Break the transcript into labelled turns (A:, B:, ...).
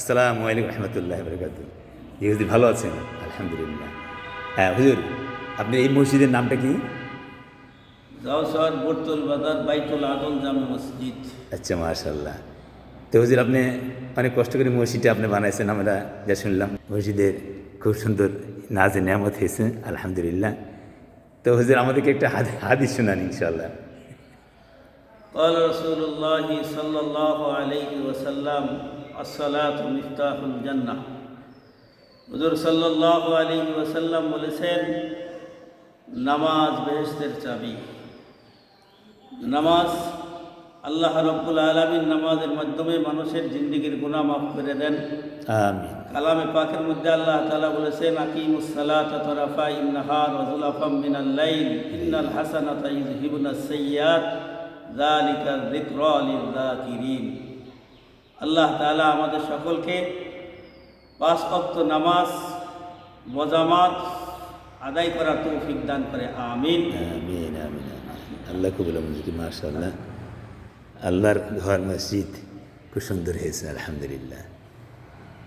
A: আসসালামু আলাইকুম রহমতুল্লাহ বরকাত ইহুদি ভালো আছেন আলহামদুলিল্লাহ হ্যাঁ হুজুর আপনি এই মসজিদের নামটা কি
B: গাউসর বর্তুল বাজার বাইতুল আদল জামে মসজিদ
A: আচ্ছা মাশাল্লাহ তো হুজুর আপনি অনেক কষ্ট করে মসজিদটা আপনি বানাইছেন আমরা যা শুনলাম মসজিদের খুব সুন্দর নাজে নিয়ামত হয়েছে আলহামদুলিল্লাহ তো হুজুর আমাদেরকে একটা হাদি- হাদিস শোনান ইনশাল্লাহ
B: قال رسول الله صلى الله عليه وسلم আসসালাত মিফতাহুল ওয়াসাল্লাম বলেছেন নামাজ বেহেস্তের চাবি। নামাজ আল্লাহ রব্বুল আলমীর নামাজের মাধ্যমে মানুষের জিন্দিগির গুণা মাফ করে দেন। কালামে পাকের মধ্যে আল্লাহ তালা বলেছেন আকিমুসালাতরাফা ইন্নাহার ওয়াজুলাফা মিনাল্লাইল ইন্নাল হাসানাত ইউহিবুনাস সাইয়্যাত যালিকা যিকরা লিল আল্লাহ তালা আমাদের সকলকে পাঁচ অক্ত নামাজ, মজামাত আদায় করার তৌফিক দান করে, আমিন।
A: আমিন আমিন আল্লাহ কবুল মঞ্জুরি আল্লাহর ঘর মসজিদ খুব সুন্দর হয়েছে আলহামদুলিল্লাহ।